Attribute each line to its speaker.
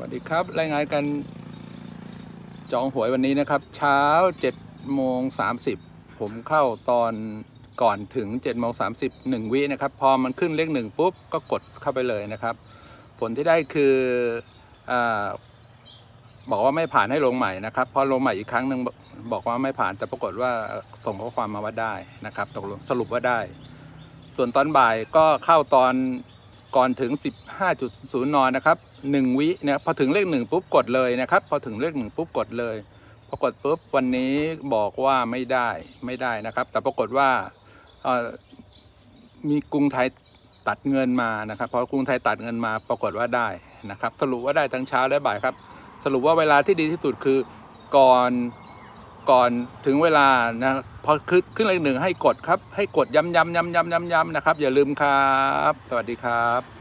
Speaker 1: วัสดีครับ รายงานกันจองหวยวันนี้นะครับ เช้า7โมง30 ผมเข้าตอนก่อนถึง7โมง30 1วินะครับ พอมันขึ้นเลขหนึ่งปุ๊บ ก็กดเข้าไปเลยนะครับ ผลที่ได้คืออบอกว่าไม่ผ่านให้ลงใหม่นะครับ พอลงใหม่อีกครั้งหนึ่งบอกว่าไม่ผ่านแต่ปรากฏว่าส่งข้อความมาว่าได้นะครับตกลงสรุปว่าได้ ส่วนตอนบ่ายก็เข้าตอน ก่อนถึง 15.0 นนะครับ1วิเนี่ยพอถึงเลขหนึ่งปุ๊บกดเลยนะครับพอถึงเลขหนึ่งปุ๊บกดเลยพอกดปุ๊บวันนี้บอกว่าไม่ได้ไม่ได้นะครับ แต่ปรากฏว่ามีกรุงไทยตัดเงินมานะครับพอกรุงไทยตัดเงินมาปรากฏว่าได้นะครับ สรุปว่าได้ทั้งเช้าและบ่ายครับ สรุปว่าเวลาที่ดีที่สุดคือก่อน ก่อนถึงเวลานะพอขึ้นขึ้นเลขหนึ่งให้กดครับ ให้กดย้ำย้ำย้ำย้ำย้ำย้ำนะครับ อย่าลืมครับ สวัสดีครับ